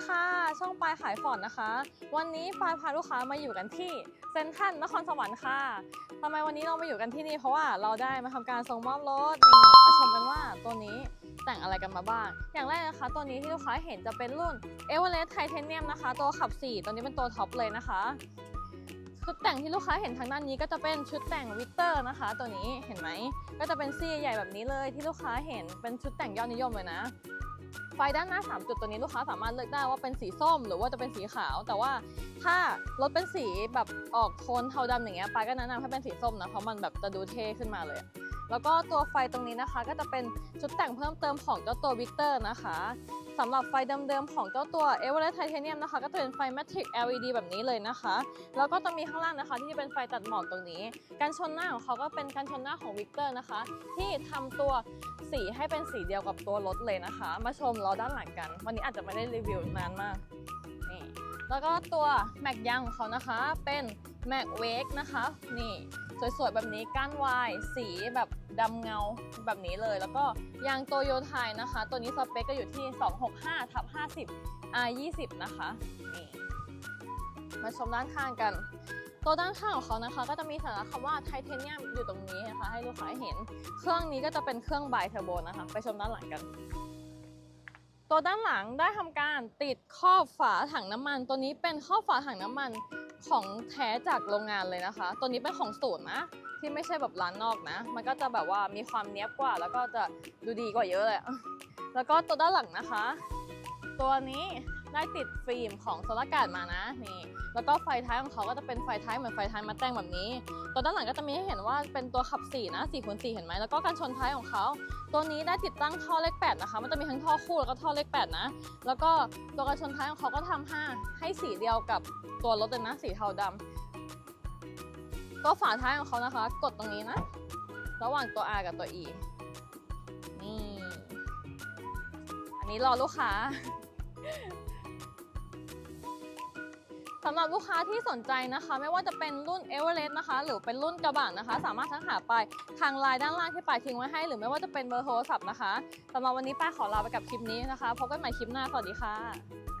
ก่ะ ช่องปลายขายฝอนนะคะ วันนี้ปลายพาลูกค้ามาอยู่กันที่เซ็นทรัลนครสวรรค์ค่ะทำไมวันนี้เรามาอยู่กันที่นี่เพราะว่าเราได้มาทำการส่งมอบรถนี่มาชมกันว่าตัวนี้แต่งอะไรกันมาบ้าง อย่างแรกนะคะ ตัวนี้ที่ลูกค้าเห็นจะเป็นรุ่น e v e r e s t Titanium นะคะ ตัวขับ 4 ตัวนี้เป็นตัวท็อปเลยนะคะ ชุดแต่งที่ลูกค้าเห็นทางด้านนี้ก็จะเป็นชุดแต่งวิกเตอร์นะคะ ตัวนี้เห็นไหมก็จะเป็นซี่ใหญ่แบบนี้เลยที่ลูกค้าเห็นเป็นชุดแต่งยอดนิยมเลยนะ ฟด้านหน้า 3 จุดตัวนี้ลูกค้าสามารถเลือกได้ว่าเป็นสีส้ม หรือว่าจะเป็นสีขาว แต่ว่าถ้ารถเป็นสีแบบออกโทนเทาดำอย่างเงี้ยปายก็แนะนำให้เป็นสีส้มนะเพราะมันแบบจะดูเท่ขึ้นมาเลย แล้วก็ตัวไฟตรงนี้นะคะ ก็จะเป็นชุดแต่งเพิ่มเติมของเจ้าตัววิกเตอร์นะคะสำหรับไฟเดิมๆของเจ้าตัว e v e r e s t Titanium นะคะ ก็จะเป็นไฟ Matrix LED แบบนี้เลยนะคะ แล้วก็จะมีข้างล่างนะคะที่จะเป็นไฟตัดหมอกตรงนี้ การชนหน้าของเขาก็เป็นการชนหน้าของวิกเตอร์นะคะ ที่ทำตัวสีให้เป็นสีเดียวกับตัวรถเลยนะคะ มาชมล้อด้านหลังกัน วันนี้อาจจะไม่ได้รีวิวนานมากนี่แล้วก็ตัวแม็กยางของเขานะคะเป็น แม็กเวกนะคะ นี่สวยๆ แบบนี้ก้านวายสีแบบดำเงาแบบนี้เลย แล้วก็ยางโตโยไทยนะคะ ตัวนี้สเปคก็อยู่ที่ 265ทับ50 R 20 นะคะนี่มาชมด้านข้างกันตัวด้านข้างของเขานะคะก็จะมีสัญลักษณ์คำว่าไทเทเนียมอยู่ตรงนี้นะคะ ให้ลูกค้าเห็น เครื่องนี้ก็จะเป็นเครื่องไบเทอร์โบนะคะ ไปชมด้านหลังกัน ตัวด้านหลังได้ทำการติดครอบฝาถังน้ำมัน ตัวนี้เป็นครอบฝาถังน้ำมันของแท้จากโรงงานเลยนะคะ ตัวนี้เป็นของสูตรนะที่ไม่ใช่แบบร้านนอกนะ มันก็จะแบบว่ามีความเนี้ยบกว่า แล้วก็จะดูดีกว่าเยอะเลย แล้วก็ตัวด้านหลังนะคะ ตัวนี้ ได้ติดฟิล์มของโซลาร์การ์ดมานะนี่แล้วก็ไฟท้ายของเขาก็จะเป็นไฟท้ายเหมือนไฟท้ายมาแต่งแบบนี้ ตัวด้านหลังก็จะมีให้เห็นว่าเป็นตัวขับ4นะ4คูณ4เห็นไหมแล้วก็การชนท้ายของเขาตัวนี้ได้ติดตั้งท่อเลข8นะคะมันจะมีทั้งท่อคู่แล้วก็ท่อเลข8นะแล้วก็ตัวการชนท้ายของเขาก็ทำให้ให้สีเดียวกับตัวรถเลยนะสีเทาดำตัวฝาท้ายของเขานะคะ กดตรงนี้นะ ระหว่างตัว R กับตัว E นี่ อันนี้รอลูกค้า สำหรับลูกค้าที่สนใจนะคะ ไม่ว่าจะเป็นรุ่นเอเวอเรสต์นะคะ หรือเป็นรุ่นกระบะนะคะ สามารถทักหาไปทางไลน์ด้านล่างที่ปายทิ้งไว้ให้ หรือไม่ว่าจะเป็นเบอร์โทรศัพท์นะคะสำหรับวันนี้ป้าขอลาไปกับคลิปนี้นะคะพบกันใหม่คลิปหน้าสวัสดีค่ะ